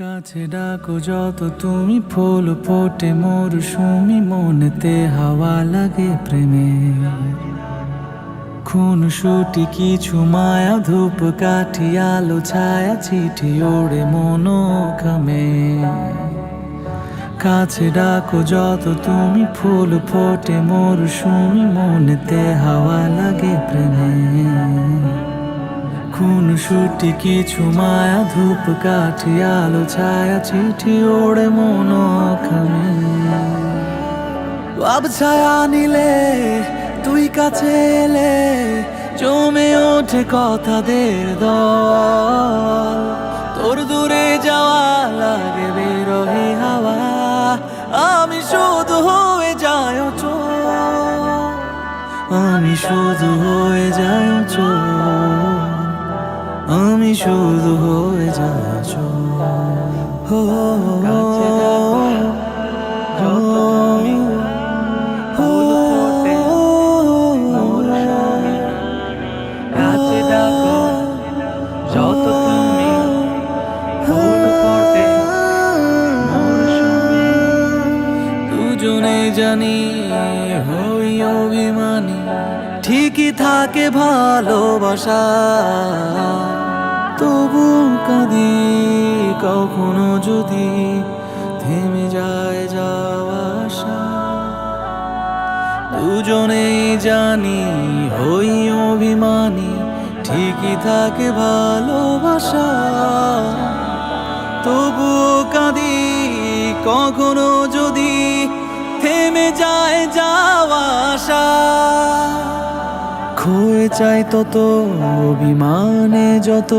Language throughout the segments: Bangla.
কাছে ডাকো, যত তুমি ফুল ফোটে মরশুমি মনেতে হাওয়া লাগে প্রেমে। খুন সুটি কিছু মায়া ধূপ কাঠি, আলো ছায়া চিঠি ওড়ে মনো খামে কাছে ডাকো, যত তুমি ফুল ফোটে মরশুমি মনেতে হাওয়া লাগে প্রেমে। খুন সুটি কিছু মায়া, ধূপ কাঠি, আলো, ছায়া, চিঠি ওড়ে মনো খামে ছায়া নিলে, তুই কাছে এলে, জমে ওঠে কথাদের দল। তোর দূরে যাওয়া লাগে বেরোহি হাওয়া, আমি শুধু হয়ে যায় আমি শুধু হয়ে যায় চোর তুমি ফুল ফোটে মৌসুমে। দুজনে জানি হই অভিমানী ঠিকই থাকে ভালোবাসা তবু কাঁদি কখনো যদি থেমে যায় যাওয়া দুজনেই জানি, হই অভিমানী, ঠিকই থাকে ভালোবাসা। তবু কাঁদি কখনো যদি থেমে যায় যাওয়া আশা। খয়ে চাই তত, অভিমানে যত,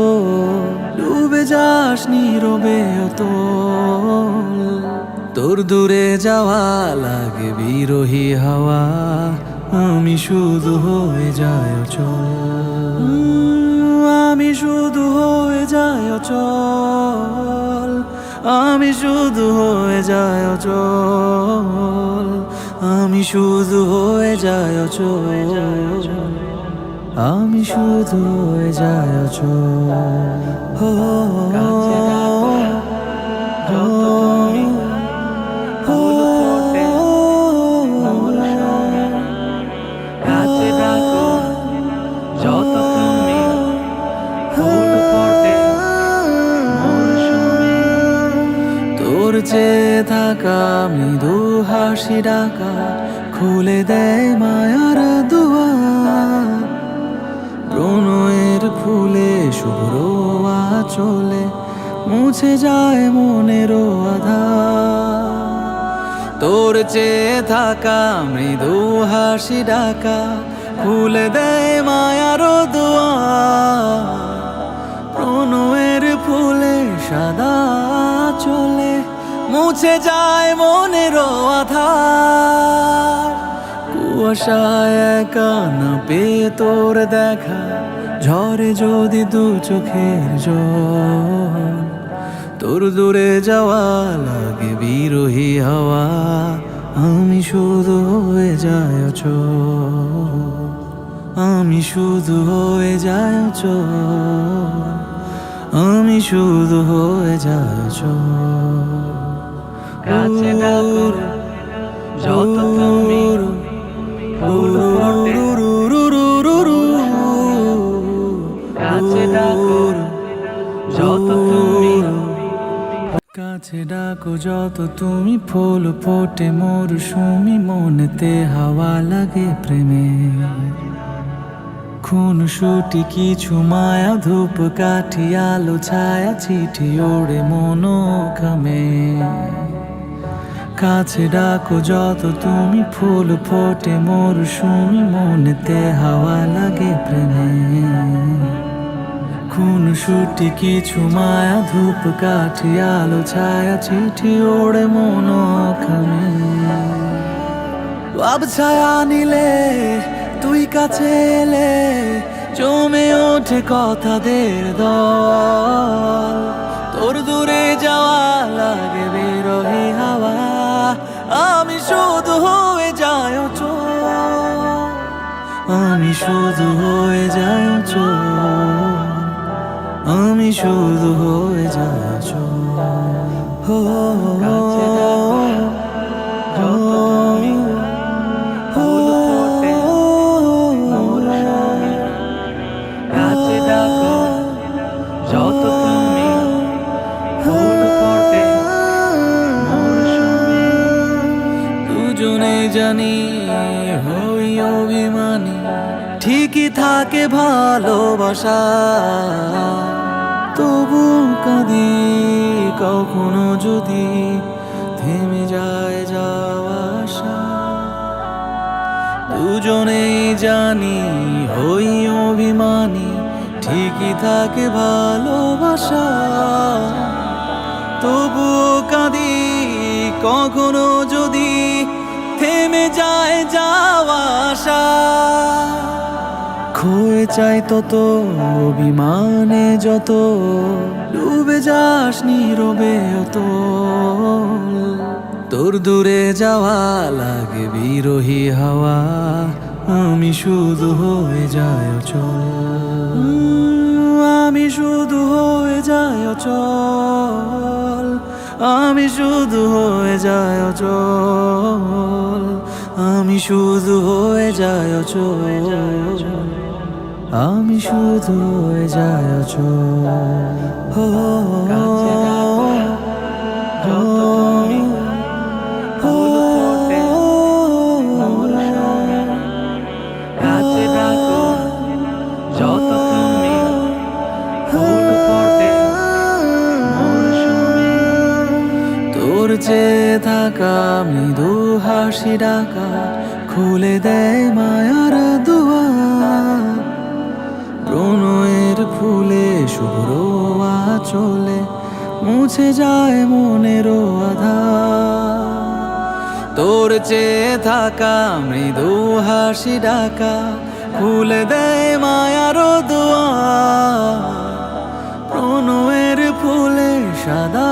ডুবে যাস নীরবে অত। তোর দূরে যাওয়া লাগে বিরোহী হাওয়া, আমি শুধু হয়ে যায় চল আমি শুধু হয়ে যায় চল আমি শুধু হয়ে যায় চল আমি শুধু হয়ে যায় চল আমি শুধু যায় হো। তোর চেয়ে থাকা মৃদু হাসি ডাকা খুলে দেয় মায়ার দুয়ার শুভ্র চলে মুছে যায় মনের আধার। তোর চেয়ে থাকা মৃদু হাসি ডাকা খুলে দেয় মায়ার দুয়ার। প্রণয়ের ফুলে সাদা চলে মুছে যায় মনের আধার। কুয়াশায় একা না পেয়ে তোর দেখা ঝরে যদি দু চোখের জল। তোর দূরে যাওয়া লাগে বিরোহী হাওয়া আমি শুধু হয়ে যায় আমি শুধু হয়ে যায় আমি শুধু হয়ে যায় কাছে ডাকো, যত তুমি তুমি কাছে ডাকো যত তুমি ফুল ফোটে, মরশুমি মনেতে হাওয়া লাগে প্রেমে। খুন সুটি কিছু মায়া ধূপ কাঠি, আলো ছায়া চিঠি ওড়ে মনো খামে কাছে ডাকো, যত তুমি ফুল ফোটে মরশুমি মনেতে হাওয়া লাগে প্রেমে। খুন সুটি কিছু মায়া, ধূপ কাঠি, আলো, ছায়া, চিঠি ওড়ে মনো খামে। ছায়া নিলে, তুই কাছে এলে, জমে ওঠে কথাদের দল। তোর দূরে যাওয়া লাগে, বেরোহি শুধু হয়ে যায় চো। আমি শুধু হয়ে যায় চো। আমি শুধু হয়ে যায় হো জানি হই অভিমানী ঠিকই থাকে ভালোবাসা। তবু কাঁদি কখনো যদি থেমে যায় যাওয়া আসা দুজনেই জানি হই অভিমানী ঠিকই থাকে ভালোবাসা। তবু কাঁদি কখনো যদি থেমে যায় যাওয়া খয়ে চাই তত, অভিমানে যত, ডুবে যাস নীরবে অত তোর দূরে যাওয়া লাগে বিরোহী হাওয়া, আমি শুধু হয়ে যায় চল আমি শুধু হয়ে যায় চল আমি শুধু হয়ে যায় চল আমি শুধু হয়ে যায় অচল, আমি শুধু হয়ে যায় চল হো ডাকা, খুলে দেয় মায়ার দুয়ার প্রণয়ের ফুলে শুভ্র চলে মুছে যায় মনের আধার তোর চেয়ে থাকা মৃদু হাসি ডাকা, খুলে দেয় মায়ার দুয়ার প্রণয়ের ফুলে সাদা